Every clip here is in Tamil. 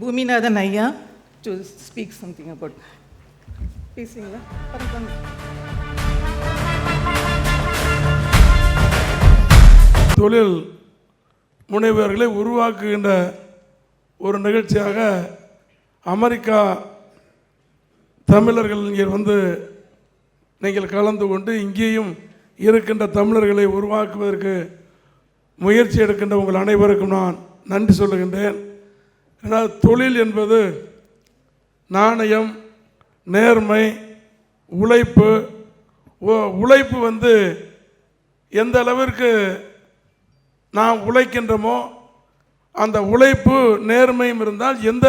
பூமிநாதன் ஐயா டு ஸ்பீக் சம்திங் அபவுட் பேசுவீங்களா தொழில் முனைவர்களை உருவாக்குகின்ற ஒரு நிகழ்ச்சியாக அமெரிக்கா தமிழர்கள் இங்கே வந்து நீங்கள் கலந்து கொண்டு இங்கேயும் இருக்கின்ற தமிழர்களை உருவாக்குவதற்கு முயற்சி எடுக்கின்ற உங்கள் அனைவருக்கும் நான் நன்றி சொல்லுகின்றேன். ஏன்னா தொழில் என்பது நாணயம் நேர்மை உழைப்பு. உழைப்பு வந்து எந்த அளவிற்கு நாம் உழைக்கின்றோமோ அந்த உழைப்பு நேர்மையும் இருந்தால் எந்த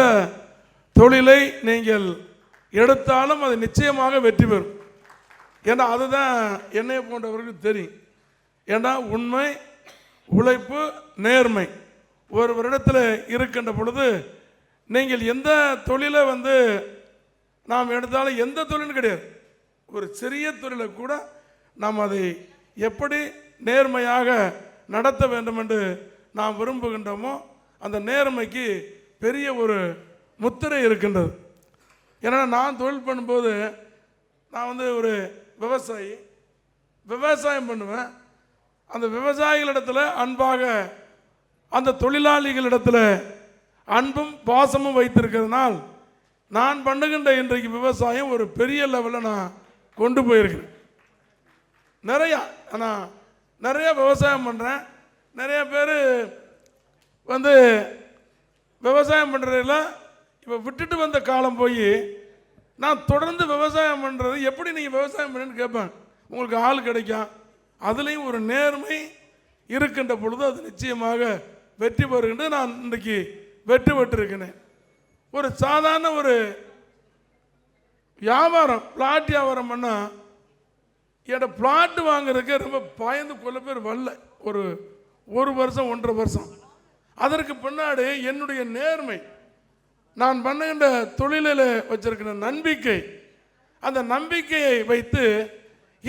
தொழிலை நீங்கள் எடுத்தாலும் அது நிச்சயமாக வெற்றி பெறும். ஏன்னா அதுதான் என்னை போன்றவர்களுக்கு தெரியும். ஏன்னா உண்மை உழைப்பு நேர்மை. ஒருவரிடத்தில் இருக்கின்ற பொழுது நீங்கள் எந்த தொழிலை வந்து நாம் எடுத்தாலும் எந்த தொழிலும் கிடையாது. ஒரு சிறிய தொழிலை கூட நாம் அதை எப்படி நேர்மையாக நடத்த வேண்டும் என்று நாம் விரும்புகின்றோமோ அந்த நேர்மைக்கு பெரிய ஒரு முத்திரை இருக்கின்றது. ஏன்னா நான் தொழில் பண்ணும்போது நான் வந்து ஒரு விவசாயி. விவசாயம் பண்ணுவேன். அந்த விவசாயிகளிடத்தில் அன்பாக அந்த தொழிலாளிகளிடத்தில் அன்பும் பாசமும் வைத்திருக்கிறதுனால் நான் பண்ணுகின்ற இன்றைக்கு விவசாயம் ஒரு பெரிய லெவலில் நான் கொண்டு போயிருக்கிறேன். நிறையா நான் நிறைய விவசாயம் பண்ணுறேன் நிறைய பேர் வந்து விவசாயம் பண்ணுறதுல இப்போ விட்டுட்டு வந்த காலம் போய் நான் தொடர்ந்து விவசாயம் பண்ணுறது எப்படி நீங்கள் விவசாயம் பண்ணுன்னு கேட்பேன். உங்களுக்கு ஆள் கிடைக்கும். அதுலேயும் ஒரு நேர்மை இருக்கின்ற பொழுது அது நிச்சயமாக வெற்றி பெறுகின்றது நான் இன்றைக்கு வெற்றி பெற்றிருக்கிறேன். ஒரு சாதாரண ஒரு வியாபாரம் பிளாட் வியாபாரம் பண்ணால் என்கிட்ட பிளாட் வாங்குறதுக்கு ரொம்ப பயந்து கொள்ள பேர் வரல. ஒரு ஒரு வருஷம் ஒன்றரை வருஷம். அதற்கு பின்னாடி என்னுடைய நேர்மை நான் பண்ணுகின்ற தொழிலில் வச்சிருக்கிற நம்பிக்கை அந்த நம்பிக்கையை வைத்து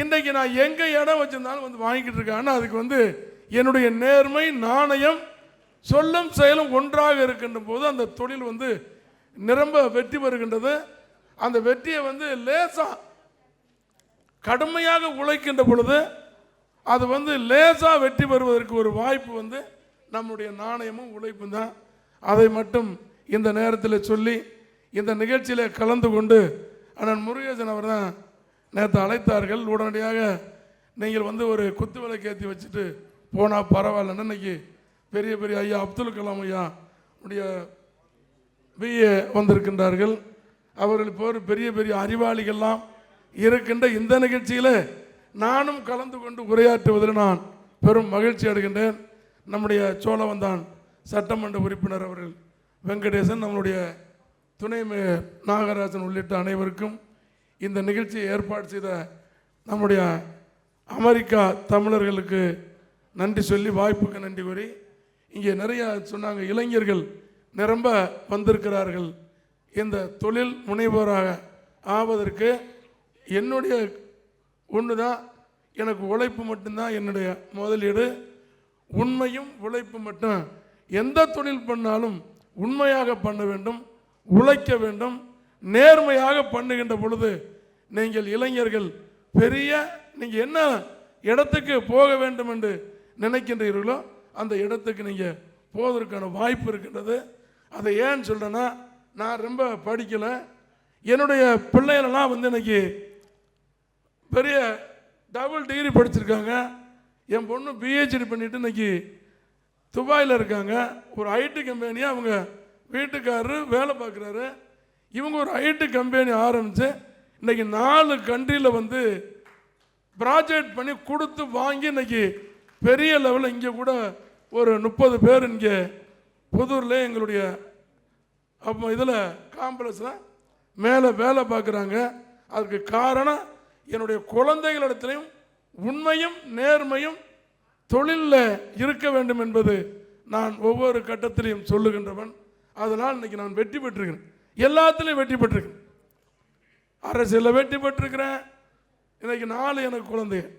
இன்றைக்கு நான் எங்கே இடம் வச்சிருந்தாலும் வந்து வாங்கிக்கிட்டு இருக்கேன். ஆனால் அதுக்கு வந்து என்னுடைய நேர்மை நாணயம் சொல்லும் செயலும் ஒன்றாக இருக்கின்ற போது அந்த தொழில் வந்து நிரம்ப வெற்றி பெறுகின்றது. அந்த வெற்றியை வந்து லேசாக கடுமையாக உழைக்கின்ற பொழுது அது வந்து லேசாக வெற்றி பெறுவதற்கு ஒரு வாய்ப்பு வந்து நம்முடைய நாணயமும் உழைப்பும் தான். அதை மட்டும் இந்த நேரத்தில் சொல்லி இந்த நிகழ்ச்சியில் கலந்து கொண்டு அண்ணன் முருகேசன் அவர் தான் நேற்று அழைத்தார்கள். உடனடியாக நீங்கள் வந்து ஒரு குத்து விளக்கு ஏற்றி வச்சுட்டு போனால் பரவாயில்லன்னு இன்னைக்கு பெரிய பெரிய ஐயா அப்துல் கலாம் ஐயா உடைய பிஏ வந்திருக்கின்றார்கள். அவர்கள் போர் பெரிய பெரிய அறிவாளிகள்லாம் இருக்கின்ற இந்த நிகழ்ச்சியில் நானும் கலந்து கொண்டு உரையாற்றுவதில் நான் பெரும் மகிழ்ச்சி அடைகின்றேன். நம்முடைய சோழவந்தான் சட்டமன்ற உறுப்பினர் அவர்கள் வெங்கடேசன் நம்மளுடைய துணை மே- நாகராஜன் உள்ளிட்ட அனைவருக்கும் இந்த நிகழ்ச்சியை ஏற்பாடு செய்த நம்முடைய அமெரிக்கா தமிழர்களுக்கு நன்றி சொல்லி வாய்ப்புக்கு நன்றி கூறி இங்கே நிறையா சொன்னாங்க இளைஞர்கள் நிரம்ப வந்திருக்கிறார்கள். இந்த தொழில் முனைவோராக ஆவதற்கு என்னுடைய ஒன்று தான் எனக்கு உழைப்பு மட்டும்தான் என்னுடைய முதலீடு. உண்மையும் உழைப்பு மட்டும். எந்த தொழில் பண்ணாலும் உண்மையாக பண்ண வேண்டும் உழைக்க வேண்டும். நேர்மையாக பண்ணுகின்ற பொழுது நீங்கள் இளைஞர்கள் பெரிய நீங்கள் என்ன இடத்துக்கு போக வேண்டும் என்று நினைக்கின்றீர்களோ அந்த இடத்துக்கு நீங்கள் போவதற்கான வாய்ப்பு இருக்கின்றது. அதை ஏன் சொல்கிறேன்னா நான் ரொம்ப படிக்கலை. என்னுடைய பிள்ளைகளெல்லாம் வந்து இன்றைக்கி பெரிய டபுள் டிகிரி படிச்சிருக்காங்க. என் பொண்ணு பிஹெச்டி பண்ணிட்டு இன்னைக்கு துபாயில் இருக்காங்க. ஒரு ஐடி கம்பெனி அவங்க வீட்டுக்காரரு வேலை பார்க்குறாரு. இவங்க ஒரு ஐடி கம்பெனி ஆரம்பித்து இன்றைக்கி நாலு கண்ட்ரியில் வந்து ப்ராஜெக்ட் பண்ணி கொடுத்து வாங்கி இன்னைக்கு பெரிய லெவலில் இங்கே கூட ஒரு முப்பது பேர் இங்கே புதூரில் எங்களுடைய அப்போ இதில் காம்ப்ளெக்ஸில் மேலே வேலை பார்க்குறாங்க. அதுக்கு காரணம் என்னுடைய குழந்தைகளிடத்துலையும் உண்மையும் நேர்மையும் தொழிலில் இருக்க வேண்டும் என்பது நான் ஒவ்வொரு கட்டத்திலையும் சொல்லுகின்றவன். அதனால் இன்னைக்கு நான் வெற்றி பெற்றிருக்கிறேன். எல்லாத்துலேயும் வெற்றி பெற்றிருக்கிறேன். அரசியலில் வெற்றி பெற்றிருக்கிறேன். இன்றைக்கி நாலு எனக்கு குழந்தைங்க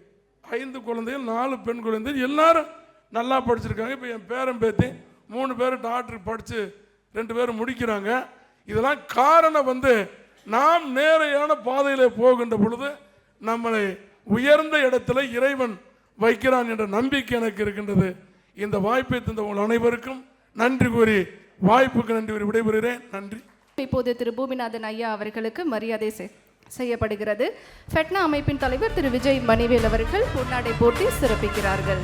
ஐந்து குழந்தைகள் நாலு பெண் குழந்தைகள் எல்லாரும் நல்லா படிச்சிருக்காங்க. இப்போ என் பேரன் பேத்தி மூணு பேர் டாக்டர் படித்து ரெண்டு பேரும் முடிக்கிறாங்க. இதெல்லாம் காரணம் வந்து நாம் நேரையான பாதையில் போகின்ற பொழுது நம்மளை உயர்ந்த இடத்துல இறைவன் வைக்கிறான் என்ற நம்பிக்கை எனக்கு இருக்கின்றது. இந்த வாய்ப்பை தந்த உங்கள் அனைவருக்கும் நன்றி கூறி வாய்ப்புக்கு நன்றி கூறி விடைபெறுகிறேன். நன்றி. இப்போது திரு பூமிநாதன் ஐயா அவர்களுக்கு மரியாதை செய்- செய்யப்படுகிறது. ஃபெட்னா அமைப்பின் தலைவர் திரு விஜய் மணிவேல் அவர்கள் பொன்னாடை போட்டி சிறப்பிக்கிறார்கள்.